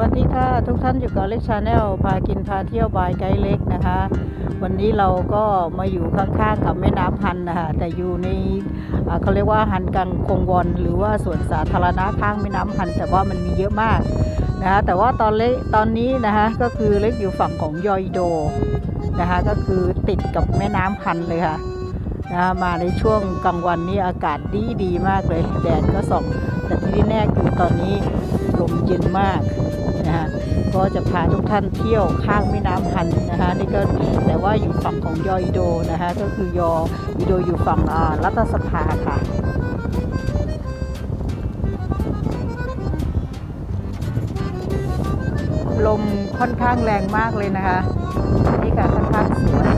วัสดีค่ะ ทุกท่านอยู่กับเล็กชาแนลพากินพาเที่ยวบายไกด์เล็กนะคะ วันนี้เราก็มาอยู่ข้างๆกับแม่น้ำฮันนะคะแต่อยู่ในเขาเรียกว่าฮันกังคงวอนหรือว่าสวนสาธารณะข้างแม่น้ำฮัน แต่ว่ามันมีเยอะมากนะคะแต่ว่าตอนเล็กตอนนี้นะคะก็คือเล็กอยู่ฝั่งของยอยโดนะคะก็คือติดกับแม่น้ำฮันเลยค่ะนะะมาในช่วงกลางวันนี้อากาศดีดีมากเลยแดดก็ส่องแต่ที่แน่คือตอนนี้ลมเย็นมาก นะฮะก็จะพาทุกท่านเที่ยวข้างแม่น้ำฮันนะคะนี่ก็แต่ว่าอยู่ฝั่งของยออิโดนะคะก็คือยออิโดอยู่ฝั่งรัฐสภาค่ะลมค่อนข้างแรงมากเลยนะคะนี่ก็ค่อนข้างสวย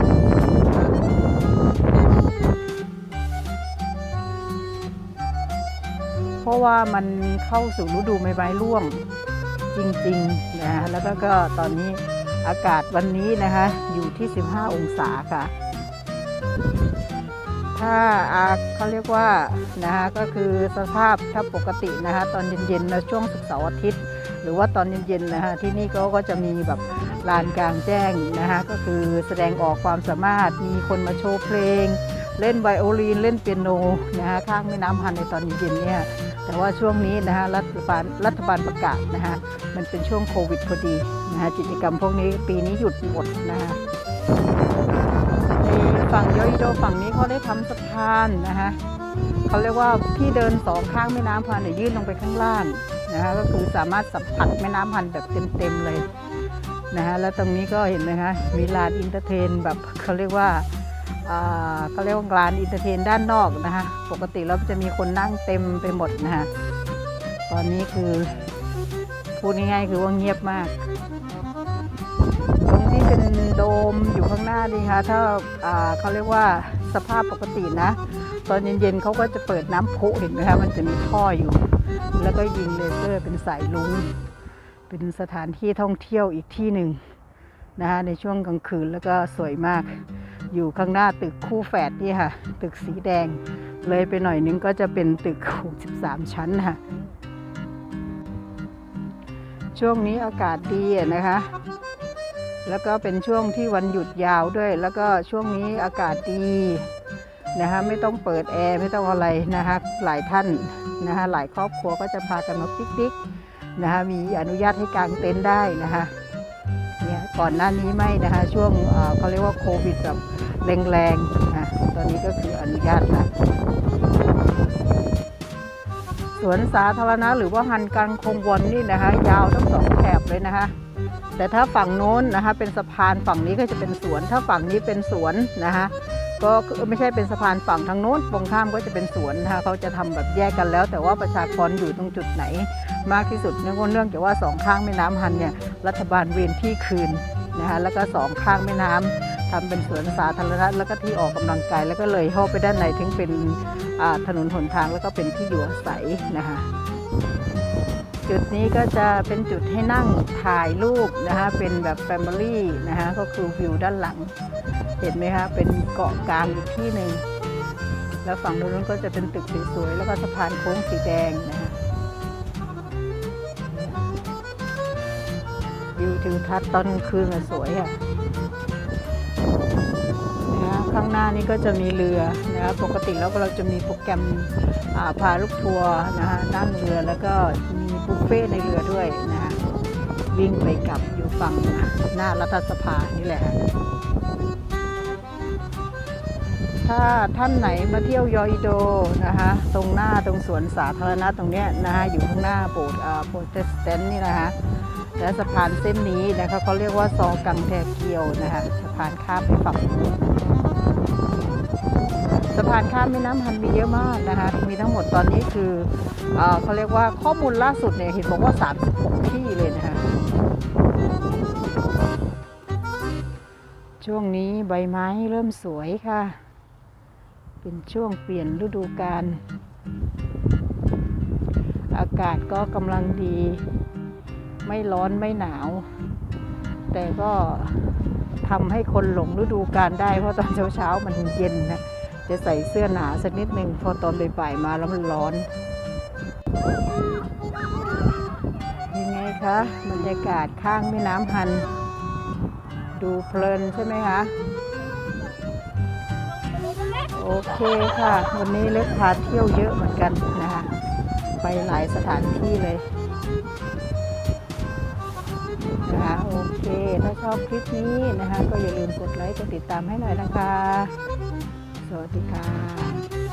เพราะว่ามันเข้าสู่ฤดูใบไม้ร่วง จริงๆนะแล้วก็ก็ตอนนี้อากาศวันนี้นะคะ อยู่ที่ 15 องศาค่ะ ถ้าอาเขาเรียกว่านะคะก็คือสภาพถ้าปกตินะคะ ตอนเย็นๆนะช่วงศุกร์เสาร์อาทิตย์ หรือว่าตอนเย็นๆนะคะที่นี่เขาก็จะมีแบบลานกลางแจ้งนะคะก็คือแสดงออกความสามารถมีคนมาโชว์เพลง เล่นไวโอลินเล่นเปียโนนะคะข้างแม่น้ำฮันในตอนเย็นๆเนี่ย แต่ว่าช่วงนี้นะคะรัฐบาลรัฐบาลประกาศนะคะมันเป็นช่วงโควิดพอดีนะคะกิจกรรมพวกนี้ปีนี้หยุดหมดนะคะในฝั่งยออิโดฝั่งนี้เขาได้ทำสะพานนะคะเขาเรียกว่าที่เดินสองข้างแม่น้ำพันเนี่ยยื่นลงไปข้างล่างนะคะก็คือสามารถสัมผัสแม่น้ำพันแบบเต็มๆเลยนะคะแล้วตรงนี้ก็เห็นไหมคะมีลานอินเตอร์เทนแบบเขาเรียกว่า อ่าเขาเรียกว่าร้านอินเตอร์เทนด้านนอกนะคะ ปกติแล้วจะมีคนนั่งเต็มไปหมดนะคะ ตอนนี้คือ พูดง่ายๆคือว่าเงียบมาก ตรงที่เป็นโดมอยู่ข้างหน้านี่คะถ้าาเขาเรียกว่าสภาพปกตินะ ตอนเย็นๆเขาก็จะเปิดน้ำพุเห็นไหมคะมันจะมีท่ออยู่ แล้วก็ยิงเลเซอร์เป็นสายลุงเป็นสถานที่ท่องเที่ยวอีกที่หนึ่งนะคะในช่วงกลางคืนแล้วก็สวยมาก อยู่ข้างหน้าตึกคู่แฝดนี่ค่ะ ตึกสีแดง เลยไปหน่อยนึงก็จะเป็นตึก 63 ชั้นค่ะ ช่วงนี้อากาศดีนะคะ แล้วก็เป็นช่วงที่วันหยุดยาวด้วย แล้วก็ช่วงนี้อากาศดีนะคะไม่ต้องเปิดแอร์ไม่ต้องอะไรนะคะหลายท่านนะคะหลายครอบครัวก็จะพากันมาปิกนิกนะคะมีอนุญาตให้กางเต็นท์ได้นะคะ ก่อนหน้านี้ไม่นะคะ ช่วงเขาเรียกว่าโควิดแบบแรงๆนะตอนนี้ก็คืออนุญาตแล้วสวนสาธารณะหรือว่าฮันกังคงวนนี่นะคะ ยาวทั้งสองแถบเลยนะคะ แต่ถ้าฝั่งโน้นนะคะ เป็นสะพานฝั่งนี้ก็จะเป็นสวน ถ้าฝั่งนี้เป็นสวนนะคะก็ไม่ใช่เป็นสะพานฝั่งทางโน้นตรงข้ามก็จะเป็นสวนนะคะเขาจะทำแบบแยกกันแล้ว แต่ว่าประชากรอยู่ตรงจุดไหน มากที่สุดเนื่องเนื่องจากว่าสองข้างแม่น้ำฮันเนี่ยรัฐบาลเวียนที่คืนนะคะแล้วก็สองข้างแม่น้ำทำเป็นสวนสาธารณะแล้วก็ที่ออกกำลังกายแล้วก็เลยเข้าไปด้านในถึงเป็นถนนหนทางแล้วก็เป็นที่อยู่อาศัยนะคะจุดนี้ก็จะเป็นจุดให้นั่งถ่ายรูปนะคะเป็นแบบแฟมิลี่นะคะก็คือวิวด้านหลัง เห็นไหมคะเป็นเกาะกลางอีกที่หนึ่งแล้วฝั่งโน้นก็จะเป็นตึกสวยๆแล้วก็สะพานโค้งสีแดงนะคะ วิวทิวทัศน์ตอนกลางคืนอะสวยอะนะคะข้างหน้านี้ก็จะมีเรือนะคะปกติแล้วเราจะมีโปรแกรมาพาลูกทัวร์นะคะนั่งเรือแล้วก็มีบุฟเฟ่ต์ในเรือด้วยนะคะวิ่งไปกลับอยู่ฝั่งหน้ารัฐสภานี่แหละถ้าท่านไหนมาเที่ยวยออิโดนะคะตรงหน้าตรงสวนสาธารณะตรงเนี้ยนะคะอยู่ข้างหน้าโบสถ์โปรเตสแตนต์นี่นะคะ และสะพานเส้นนี้นะคะเขาเรียกว่าซอกังแทเกียวนะคะสะพานข้ามไปฝั่งนู้นสะพานข้ามแม่น้ำฮันมีเยอะมากนะคะมีทั้งหมดตอนนี้คืออเขาเรียกว่าข้อมูลล่าสุดเนี่ยเห็นบอกว่า 36 ที่เลยนะคะช่วงนี้ใบไม้เริ่มสวยค่ะ เป็นช่วงเปลี่ยนฤดูกาลอากาศก็กำลังดี ไม่ร้อนไม่หนาว แต่ก็ทำให้คนหลงฤดูการได้ เพราะตอนเช้าๆมันเย็นนะ จะใส่เสื้อหนาสักนิดหนึ่งพอตอนบ่ายมาแล้วมันร้อนยังไงคะบรรยากาศข้างแม่น้ำฮัน ดูเพลินใช่ไหมคะโอเคค่ะ วันนี้เล็กพาเที่ยวเยอะเหมือนกันนะคะ ไปหลายสถานที่เลย อบคลิปนี้นะคะ ก็อย่าลืมกดไลค์กดติดตามให้หน่อยนะคะ สวัสดีค่ะ